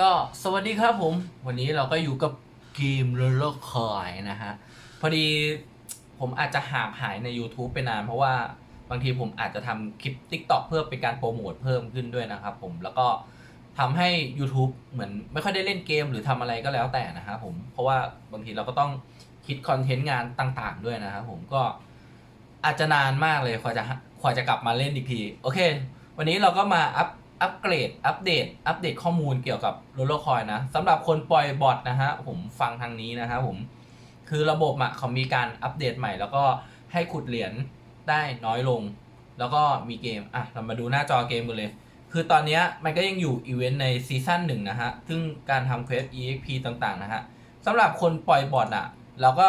ก็สวัสดีครับผม วันนี้เราก็อยู่กับเกมโรลเลอร์คอยนะฮะ พอดีผมอาจจะห่างหายใน YouTube ไปนาน เพราะว่าบางทีผมอาจจะทำคลิป TikTok เพื่อเป็นการโปรโมทเพิ่มขึ้นด้วยนะครับผมแล้วก็ทำให้ YouTube เหมือนไม่ค่อยได้เล่นเกมหรือทำอะไรก็แล้วแต่นะครับผมเพราะว่าบางทีเราก็ต้องคิดคอนเทนต์งานต่างๆ ด้วยนะครับผมก็อาจจะนานมากเลยกว่าจะกว่าจะกลับมาเล่นอีกที โอเค วันนี้เราก็มาอัพ อัปเกรด อัปเดต อัปเดตข้อมูลเกี่ยวกับโรลเลอร์คอยนะสำหรับคนปล่อยบอทนะฮะ ผมฟังทางนี้นะครับผม คือระบบอะเขามีการอัปเดตใหม่ แล้วก็ให้ขุดเหรียญได้น้อยลง แล้วก็มีเกม อะ เรามาดูหน้าจอเกมกันเลย คือตอนนี้มันก็ยังอยู่อีเวนต์ในซีซั่นหนึ่งนะฮะ ซึ่งการทำเควส EXP ต่างๆ นะฮะสำหรับคนปล่อยบอทอะเราก็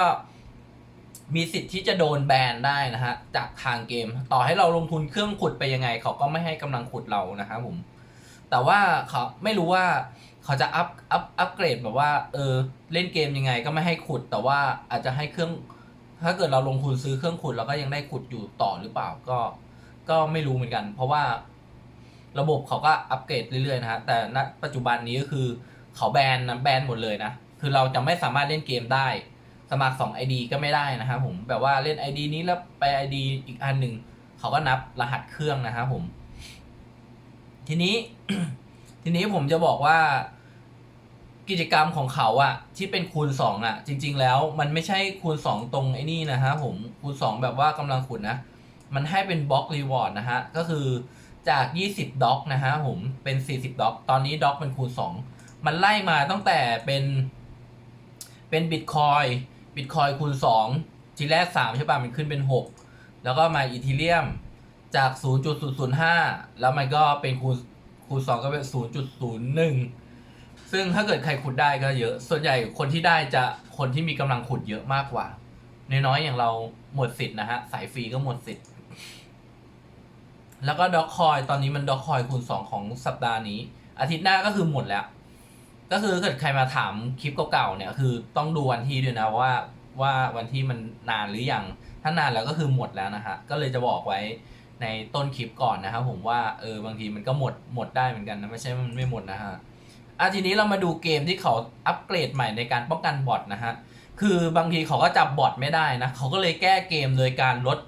มีสิทธิ์ที่จะโดนแบนได้นะฮะจากทางเกม ต่อให้เราลงทุนเครื่องขุดไปยังไง เขาก็ไม่ให้กำลังขุดเรานะครับผม แต่ว่าเขาไม่รู้ว่าเขาจะอัพอัพอัพเกรดแบบว่าเออเล่นเกมยังไงก็ไม่ให้ขุด แต่ว่าอาจจะให้เครื่อง ถ้าเกิดเราลงทุนซื้อเครื่องขุดเราก็ยังได้ขุดอยู่ต่อหรือเปล่าก็ ก็ไม่รู้เหมือนกัน เพราะว่าระบบเขาก็อัปเกรดเรื่อยๆนะฮะแต่ณปัจจุบันนี้ก็คือเขาแบนนะแบนหมดเลยนะคือเราจะไม่สามารถเล่นเกมได้ สมัคร2 ID ก็ไม่ได้นะครับผมแบบว่าเล่น ID นี้แล้วไป ID อีกอันหนึ่งเขาก็นับรหัสเครื่องนะครับผม ทีนี้ ทีนี้ผมจะบอกว่ากิจกรรมของเขาอะที่เป็นคูณ 2อะจริง ๆ แล้วมันไม่ใช่คูณ 2 ตรงไอ้นี่นะฮะผมคูณ 2 แบบว่ากำลังขุดนะ มันให้เป็นบล็อกรีวอร์ดนะฮะ ก็คือจาก 20ด็อกนะฮะผมเป็น 40ด็อกตอนนี้ด็อกเป็นคูณ 2 มันไล่มาตั้งแต่เป็นเป็นบิตคอย บิตคอยคูณ 2 ทีแรก 3 ใช่ป่ะ มันขึ้นเป็น 6 แล้วก็มาอีทีเรียมจาก 0.005 แล้วมันก็เป็นคูณคูณ 2 ก็เป็น 0.01 ซึ่งถ้าเกิดใครขุดได้ก็เยอะ ส่วนใหญ่คนที่ได้จะคนที่มีกำลังขุดเยอะมากกว่า น้อยๆอย่างเราหมดสิทธิ์นะฮะ สายฟรีก็หมดสิทธิ์ แล้วก็ด็อกคอยตอนนี้มันด็อกคอยคูณสองของสัปดาห์นี้ อาทิตย์หน้าก็คือหมดแล้ว ก็คือเกิดใครมาถามคลิปเก่าๆเนี่ยคือต้องดูวันที่ด้วยนะว่าว่าวันที่มันนานหรือยังถ้านานแล้วก็คือหมดแล้วนะฮะก็เลยจะบอกไว้ในต้นคลิปก่อนนะครับผมว่าเออบางทีมันก็หมดหมดได้เหมือนกันนะไม่ใช่มันไม่หมดนะฮะอะทีนี้เรามาดูเกมที่เขาอัปเกรดใหม่ในการป้องกันบอทนะฮะคือบางทีเขาก็จับบอทไม่ได้นะเขาก็เลยแก้เกมโดยการลด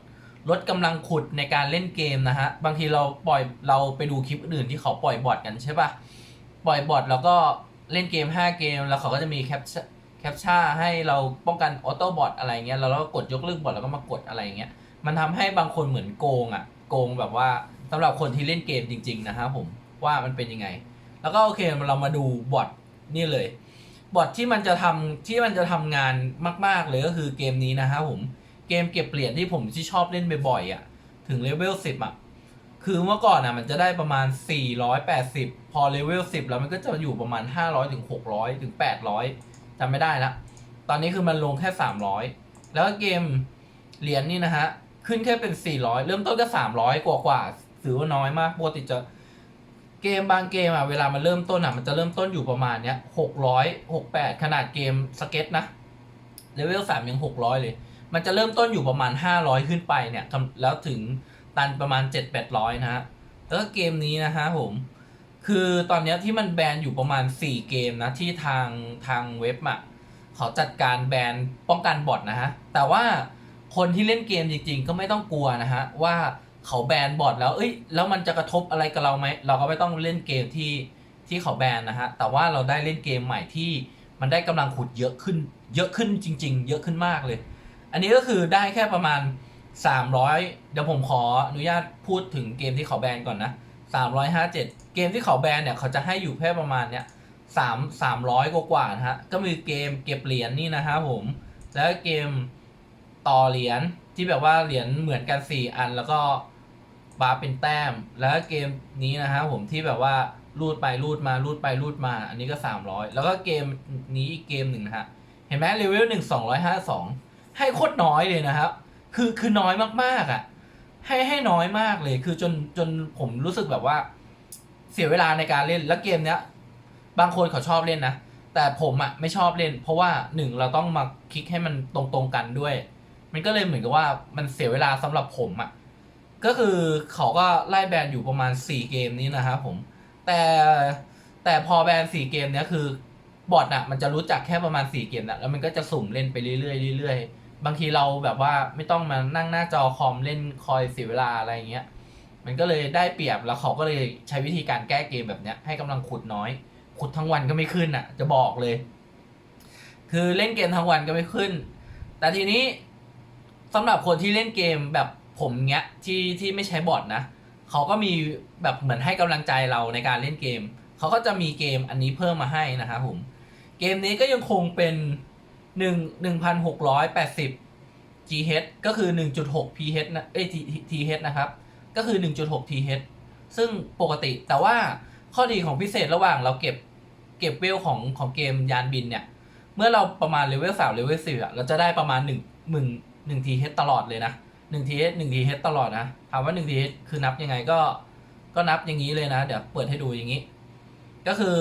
ลดกำลังขุดในการเล่นเกมนะฮะบางทีเราปล่อยเราไปดูคลิปอื่นที่เขาปล่อยบอทกันใช่ปะปล่อยบอทแล้วก็ เล่นเกม 5 เกม แล้วเขาก็จะมีแคปแคปชั่นให้เราป้องกันออโต้บอทอะไรเงี้ยแล้วเราก็กดยกเลิกบอทแล้วก็มากดอะไรเงี้ยมันทำให้บางคนเหมือนโกงอะ่ะโกงแบบว่าสำหรับคนที่เล่นเกมจริง ๆ นะฮะผมว่ามันเป็นยังไง แล้วก็โอเคเรามาดูบอทนี่เลยบอทที่มันจะทำที่มันจะทำงานมาก ๆ เลยก็คือเกมนี้นะฮะผมเกมเก็บเหรียญที่ผมที่ชอบเล่นบ่อยๆอะถึงเลเวล10อะ คือเมื่อก่อนอะมันจะได้ประมาณ 480 พอเลเวล 10 แล้วมันก็จะอยู่ประมาณ 500ถึง600ถึง800จำไม่ได้ละ ตอนนี้คือมันลงแค่ 300 แล้วเกมเหรียญนี่นะฮะ ขึ้นแค่เป็น 400 เริ่มต้นก็ 300 กว่ากว่าถือว่าน้อยมากปกติจะเกมบางเกมอะเวลามันเริ่มต้นอะมันจะเริ่มต้นอยู่ประมาณเนี้ย600 68ขนาดเกมสเก็ตนะเลเวล3ยัง600เลย มันจะเริ่มต้นอยู่ประมาณ500ขึ้นไปเนี่ยแล้วถึง ตันประมาณ 7-800 นะฮะแล้วก็เกมนี้นะฮะผม คือตอนนี้ที่มันแบนอยู่ประมาณ 4 เกมนะที่ทางทางเว็บอะเขาจัดการแบนป้องกันบอทนะฮะ แต่ว่าคนที่เล่นเกมจริง ๆ ก็ไม่ต้องกลัวนะฮะว่าเขาแบนบอทแล้ว เอ้ย แล้วมันจะกระทบอะไรกับเราไหม เราก็ไม่ต้องเล่นเกมที่ที่เขาแบนนะฮะ แต่ว่าเราได้เล่นเกมใหม่ที่มันได้กำลังขุดเยอะขึ้น เยอะขึ้นจริง ๆ เยอะขึ้นมากเลย อันนี้ก็คือได้แค่ประมาณ 300เดี๋ยวผมขออนุญาตพูดถึงเกมที่เขาแบนก่อนนะ357เจ็ดเกมที่เขาแบนเนี่ยเขาจะให้อยู่แค่ประมาณเนี้ย3 300กว่าๆนะฮะ ก็มีเกมเก็บเหรียญนี่นะฮะผม แล้วเกมต่อเหรียญที่แบบว่าเหรียญเหมือนกัน4อันแล้วก็บาร์เป็นแต้ม แล้วเกมนี้นะฮะผมที่แบบว่ารูดไปรูดมารูดไปรูดมา อันนี้ก็300แล้วก็เกมนี้อีกเกมหนึ่งนะฮะ เห็นไหมเลเวลหนึ่งสองร้อยห้าสองให้โคตรน้อยเลยนะครับ คือคือน้อยมากๆอะ ให้ให้น้อยมากเลย คือจนจนผมรู้สึกแบบว่า เสียเวลาในการเล่นแล้วเกมเนี้ย บางคนเขาชอบเล่นนะแต่ผมอะไม่ชอบเล่น เพราะว่าหนึ่งเราต้องมาคลิกให้มันตรงๆกันด้วย มันก็เลยเหมือนกับว่ามันเสียเวลาสำหรับผมอะก็คือเขาก็ไล่แบนอยู่ประมาณ 4 เกมนี้นะครับผม แต่แต่พอแบนสี่เกมเนี้ยคือบอทอะมันจะรู้จักแค่ประมาณสี่เกมนะแล้วมันก็จะสุ่มเล่นไปเรื่อยๆเรื่อยๆ บางทีเราแบบว่าไม่ต้องมานั่งหน้าจอคอมเล่นคอยเสียเวลาอะไรเงี้ย มันก็เลยได้เปรียบแล้วเขาก็เลยใช้วิธีการแก้เกมแบบเนี้ย ให้กำลังขุดน้อย ขุดทั้งวันก็ไม่ขึ้นอะ จะบอกเลย คือเล่นเกมทั้งวันก็ไม่ขึ้น แต่ทีนี้สำหรับคนที่เล่นเกมแบบผมเงี้ยที่ที่ไม่ใช้บอทนะเขาก็มีแบบเหมือนให้กำลังใจเราในการเล่นเกม เขาก็จะมีเกมอันนี้เพิ่มมาให้นะครับผม เกมนี้ก็ยังคงเป็น หนึ่งหนึ่งพันหกร้อยแปดสิบ GH ก็คือ 1.6 PH นะ เอ้ย TH นะครับ ก็คือ 1.6 TH ซึ่งปกติ แต่ว่าข้อดีของพิเศษระหว่างเราเก็บเก็บเวลของของเกมยานบินเนี่ย เมื่อเราประมาณเลเวล3เลเวล4อะเราจะได้ประมาณ1 1 1 TH ตลอดเลยนะ1 TH 1 TH ตลอดนะ ถามว่า1 TH คือนับยังไงก็ ก็นับอย่างนี้เลยนะ เดี๋ยวเปิดให้ดูอย่างนี้ ก็คือ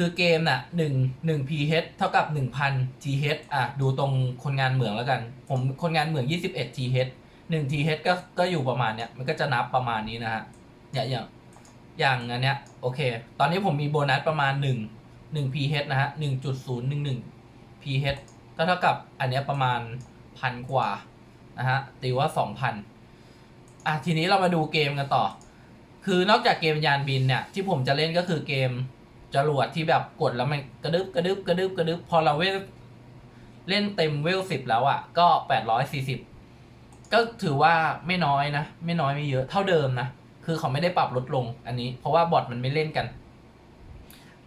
คือเกมน่ะหนึ่งหนึ่ง ph เท่ากับหนึ่งพัน th อะดูตรงคนงานเหมืองแล้วกัน ผมคนงานเหมืองยี่สิบเอ็ด th หนึ่ง th ก็ก็อยู่ประมาณเนี้ยมันก็จะนับประมาณนี้นะฮะเนี่ยอย่างอย่างอันเนี้ยโอเค ตอนนี้ผมมีโบนัสประมาณหนึ่งหนึ่ง ph นะฮะหนึ่งจุดศูนย์หนึ่งหนึ่ง ph ก็เท่ากับอันเนี้ยประมาณพันกว่านะฮะตีว่าสองพันอะทีนี้เรามาดูเกมกันต่อ คือนอกจากเกมยานบินเนี่ยที่ผมจะเล่นก็คือเกม จรวดที่แบบกดแล้วมันกระดึบกระดึบกระดึบกระดึบพอเราเวลเล่นเต็มเวลสิบแล้วอะ่ะ ก็แปดร้อยสี่สิบก็ถือว่าไม่น้อยนะ ไม่น้อยไม่เยอะเท่าเดิมนะ คือเขาไม่ได้ปรับลดลงอันนี้ เพราะว่าบอทมันไม่เล่นกัน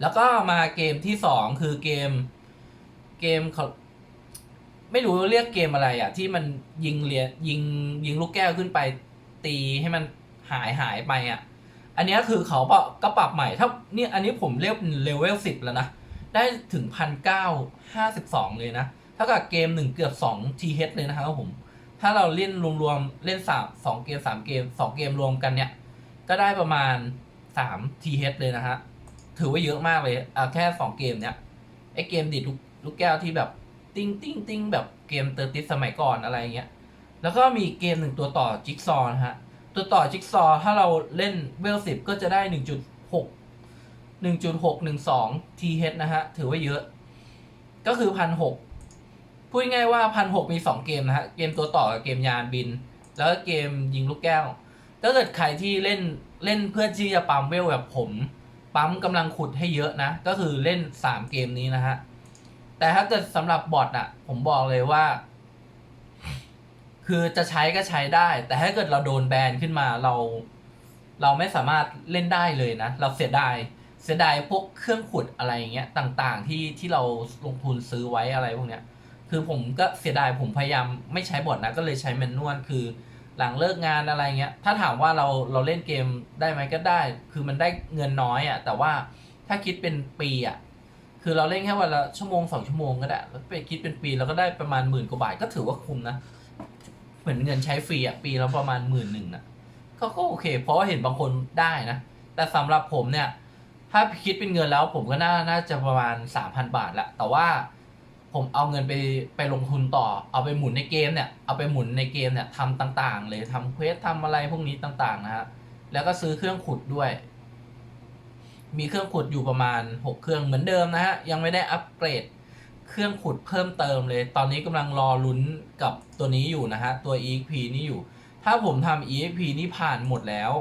แล้วก็มาเกมที่สองคือเกม เกมเขาไม่รู้เรียกเกมอะไรอะ่ะ ที่มันยิงเรียยิงยิงลูกแก้วขึ้นไปตีให้มันหายหายไปอะ อันนี้คือเขาปรับก็ปรับใหม่ถ้าเนี่ยอันนี้ผมเรียกเลเวลสิบแล้วนะ ได้ถึงพันเก้าห้าสิบสองเลยนะเท่ากับเกมหนึ่งเกือบสองทีเฮเลยนะครับผม ถ้าเราเล่นรวมๆเล่นสามสองเกมสามเกมสองเกมรวมกันเนี่ย ก็ได้ประมาณสามทีเฮเลยนะฮะ ถือว่าเยอะมากเลยอะแค่สองเกมเนี้ยไอเกมดิดลูกลูกแก้วที่แบบติ้งติ้งติ้งแบบเกมเตอร์ติสสมัยก่อนอะไรเงี้ย แล้วก็มีเกมหนึ่งตัวต่อจิ๊กซอนะฮะ ตัวต่อจิ๊กซอถ้าเราเล่นเวลสิบก็จะได้หนึ่งจุดหกหนึ่งจุดหกหนึ่งสองทีเฮนะฮะ ถือว่าเยอะ ก็คือพันหกพูดง่ายว่าพันหกมีสองเกมนะฮะ เกมตัวต่อกับเกมยานบิน แล้วก็เกมยิงลูกแก้ว ถ้าเกิดใครที่เล่นเล่นเพื่อที่จะปั๊มเวลแบบผม ปั๊มกำลังขุดให้เยอะนะ ก็คือเล่นสามเกมนี้นะฮะ แต่ถ้าเกิดสำหรับบอทอะผมบอกเลยว่า คือจะใช้ก็ใช้ได้ แต่ถ้าเกิดเราโดนแบนขึ้นมาเรา เราไม่สามารถเล่นได้เลยนะ เราเสียดายเสียดายพวกเครื่องขุดอะไรอย่างเงี้ยต่างๆ ที่ที่เราลงทุนซื้อไว้อะไรพวกเนี้ย คือผมก็เสียดายผมพยายามไม่ใช้บอทนะก็เลยใช้แมนนวลคือหลังเลิกงานอะไรเงี้ย ถ้าถามว่าเราเราเล่นเกมได้ไหมก็ได้ คือมันได้เงินน้อยอะ่ะ แต่ว่าถ้าคิดเป็นปีอะ่ะ คือเราเล่นแค่วันละชั่วโมงสองชั่วโมงก็ได้ แล้วไปคิดเป็นปีเราก็ได้ประมาณหมื่นกว่าบาทก็ถือว่าคุ้มนะ เหมือนเงินใช้ฟรีอะปีละประมาณหมื่นหนึ่งนะก็ก็โอเค เพราะว่าเห็นบางคนได้นะ แต่สำหรับผมเนี่ย ถ้าคิดเป็นเงินแล้วผมก็น่าน่าจะประมาณสามพันบาทละแต่ว่าผมเอาเงินไปไปลงทุนต่อ เอาไปหมุนในเกมเนี่ย เอาไปหมุนในเกมเนี่ยทำต่างๆ เลยทำเควสทำอะไรพวกนี้ต่างๆนะฮะ แล้วก็ซื้อเครื่องขุดด้วย มีเครื่องขุดอยู่ประมาณหกเครื่องเหมือนเดิมนะฮะ ยังไม่ได้อัปเกรด เครื่องขุดเพิ่มเติมเลย ตอนนี้กำลังรอลุ้นกับตัวนี้อยู่นะฮะ ตัว EXP นี่อยู่ ถ้าผมทำ EXP นี่ผ่านหมดแล้ว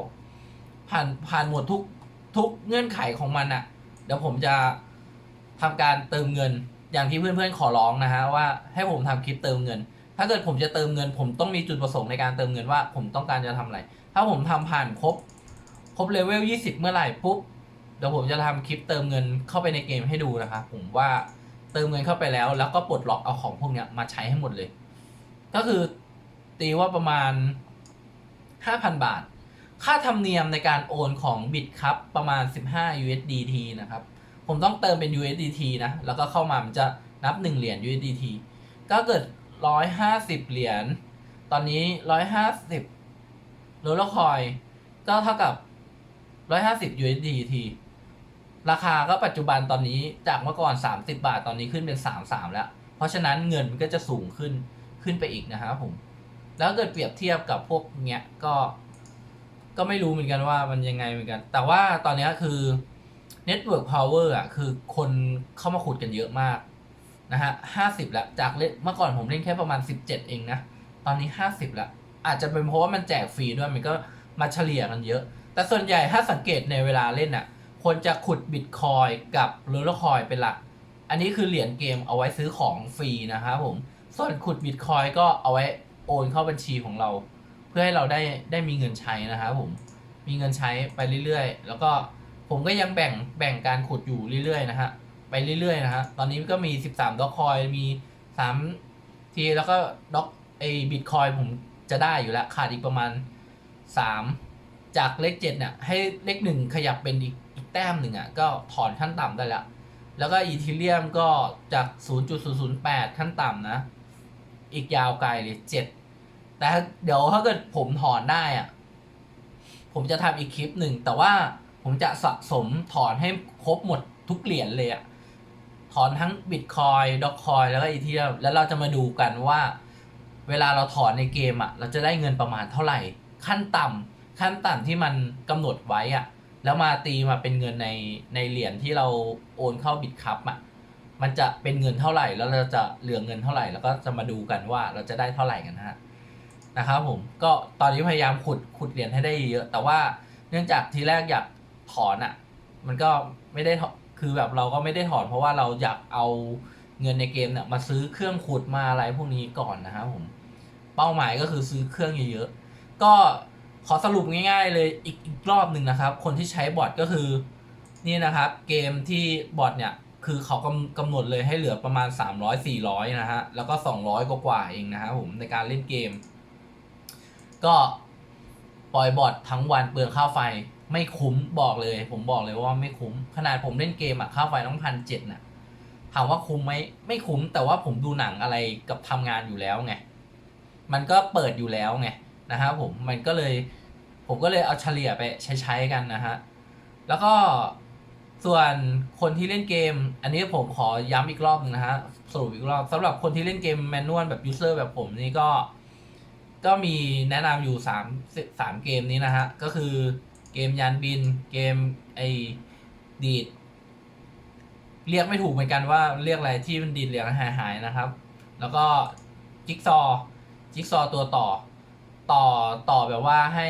ผ่านผ่านหมดทุกทุกเงื่อนไขของมันอะเดี๋ยวผมจะทำการเติมเงิน อย่างที่เพื่อนๆขอร้องนะฮะว่าให้ผมทำคลิปเติมเงิน ถ้าเกิดผมจะเติมเงิน ผมต้องมีจุดประสงค์ในการเติมเงินว่าผมต้องการจะทำอะไร ถ้าผมทำผ่านครบครบเลเวล20 เมื่อไหร่ปุ๊บเดี๋ยวผมจะทำคลิปเติมเงินเข้าไปในเกมให้ดูนะครับผมว่า เติมเงินเข้าไปแล้ว แล้วก็ปลดล็อกเอาของพวกเนี้ยมาใช้ให้หมดเลย ก็คือตีว่าประมาณ 5,000 บาท ค่าธรรมเนียมในการโอนของบิตครับประมาณ 15 USDT นะครับ ผมต้องเติมเป็น USDT นะ แล้วก็เข้ามามันจะนับ 1 เหรียญ USDT ก็เกิด 150 เหรียญ ตอนนี้ 150โลลคอย ก็เท่ากับ 150 USDT ราคาก็ปัจจุบันตอนนี้จากเมื่อก่อน 30 บาทตอนนี้ขึ้นเป็น 33 แล้ว เพราะฉะนั้นเงินก็จะสูงขึ้นขึ้นไปอีกนะครับผม แล้วเกิดเปรียบเทียบกับพวกเนี้ยก็ ก็ไม่รู้เหมือนกันว่ามันยังไงเหมือนกัน แต่ว่าตอนนี้คือ Network Power อะคือคนเข้ามาขุดกันเยอะมากนะฮะห้าสิบแล้วจากเล่นเมื่อก่อนผมเล่นแค่ประมาณสิบเจ็ดเองนะ ตอนนี้ห้าสิบแล้วอาจจะเป็นเพราะว่ามันแจกฟรีด้วยมันก็มาเฉลี่ยกันเยอะ แต่ส่วนใหญ่ถ้าสังเกตในเวลาเล่นอะ คนจะขุดบิตคอยกับรลเลอร์คอยเป็นหลัก อันนี้คือเหรียญเกมเอาไว้ซื้อของฟรีนะครับผม ส่วนขุดบิตคอยก็เอาไว้โอนเข้าบัญชีของเรา เพื่อให้เราได้ได้มีเงินใช้นะครับผม มีเงินใช้ไปเรื่อยๆ แล้วก็ผมก็ยังแบ่งแบ่งการขุดอยู่เรื่อยๆนะฮะ ไปเรื่อยๆนะฮะ ตอนนี้ก็มี 13ด็อกคอยมี3ทีแล้วก็ด็อกไอบิตคอยผมจะได้อยู่แล้ว ขาดอีกประมาณ 3 จากเลข7เนี่ยให้เลขหนึ่งขยับเป็นอีก แต้มหนึ่งอะก็ถอนขั้นต่ำได้แล้ว แล้วก็อีทีเรียมก็จาก 0.008 ขั้นต่ำนะ อีกยาวไกลเลย7แต่เดี๋ยวถ้าเกิดผมถอนได้อะ ผมจะทำอีกคลิปหนึ่ง แต่ว่าผมจะสะสมถอนให้ครบหมดทุกเหรียญเลยอะ ถอนทั้งบิตคอยด็อกคอยแล้วก็อีทียมแล้วเราจะมาดูกันว่า เวลาเราถอนในเกมอะ เราจะได้เงินประมาณเท่าไหร่ ขั้นต่ำขั้นต่ำที่มันกำหนดไว้อะ แล้วมาตีมาเป็นเงินในในเหรียญที่เราโอนเข้าบิตคัพอะมันจะเป็นเงินเท่าไหร่ แล้วเราจะเหลือเงินเท่าไหร่ แล้วก็จะมาดูกันว่าเราจะได้เท่าไหร่กันนะฮะนะครับผมก็ตอนนี้พยายามขุดขุดเหรียญให้ได้เยอะ แต่ว่าเนื่องจากทีแรกอยากถอนอะ่ะ มันก็ไม่ได้คือแบบเราก็ไม่ได้ถอน เพราะว่าเราอยากเอาเงินในเกมเนี่ยมาซื้อเครื่องขุดมาอะไรพวกนี้ก่อนนะครับผมเป้าหมายก็คือซื้อเครื่องเยอะๆก็ ขอสรุปง่ายๆเลยอีกอีกรอบหนึ่งนะครับ คนที่ใช้บอทก็คือนี่นะครับ เกมที่บอทเนี่ยคือเขากำกำหนดเลยให้เหลือประมาณ 300 400 นะฮะ แล้วก็ 200 กว่าๆเองนะครับผมในการเล่นเกม ก็ปล่อยบอททั้งวันเปลืองค่าไฟไม่คุ้มบอกเลย ผมบอกเลยว่าไม่คุ้ม ขนาดผมเล่นเกมอะค่าไฟต้องพันเจ็ดน่ะถามว่าคุ้มไหมไม่คุ้มแต่ว่าผมดูหนังอะไรกับทำงานอยู่แล้วไง มันก็เปิดอยู่แล้วไง นะครับผมมันก็เลยผมก็เลยเอาเฉลี่ยไปใช้ใช้กันนะฮะแล้วก็ส่วนคนที่เล่นเกม อันนี้ผมขอย้ำอีกรอบหนึงนะฮะสรุปอีกรอบสำหรับคนที่เล่นเกมแมนนวลแบบยูเซอร์แบบผมนี่ก็ ก็มีแนะนำอยู่สามสามเกมนี้นะฮะ ก็คือเกมยานบิน เกมไอดีด เรียกไม่ถูกเหมือนกันว่าเรียกอะไรที่มันดีดเหลืองหายหายนะครับ แล้วก็จิ๊กซอ จิ๊กซอตัวต่อ ต่อต่อแบบว่าให้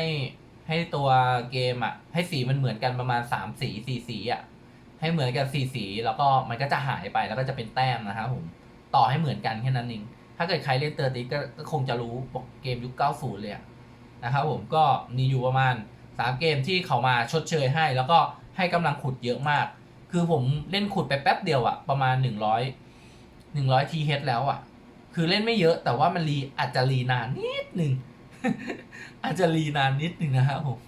ให้ตัวเกมอะ ให้สีมันเหมือนกันประมาณสามสีสี่สีอะให้เหมือนกันสี่สี แล้วก็มันก็จะหายไปแล้วก็จะเป็นแต้มนะครับผมต่อให้เหมือนกันแค่นั้นเองถ้าเกิดใครเล่นเตอร์ติก็ก็คงจะรู้บอกเกมยุค 90 เลยะนะครับผมก็มีอยู่ประมาณ 3 เกมที่เขามาชดเชยให้ แล้วก็ให้กำลังขุดเยอะมาก คือผมเล่นขุดไปแป๊บเดียวอะประมาณ 100 100 TH แล้วอะคือเล่นไม่เยอะแต่ว่ามันรีอาจจะรีนานนิดหนึ่ง อาจจะรีนานนิดหนึ่งนะครับผม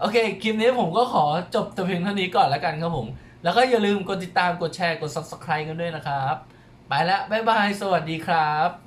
โอเค คลิปนี้ผมก็ขอจบแต่เพียงเท่านี้ก่อนแล้วกันครับผม แล้วก็อย่าลืมกดติดตามกดแชร์กด subscribe กันด้วยนะครับ ไปแล้วบ๊ายบาย สวัสดีครับ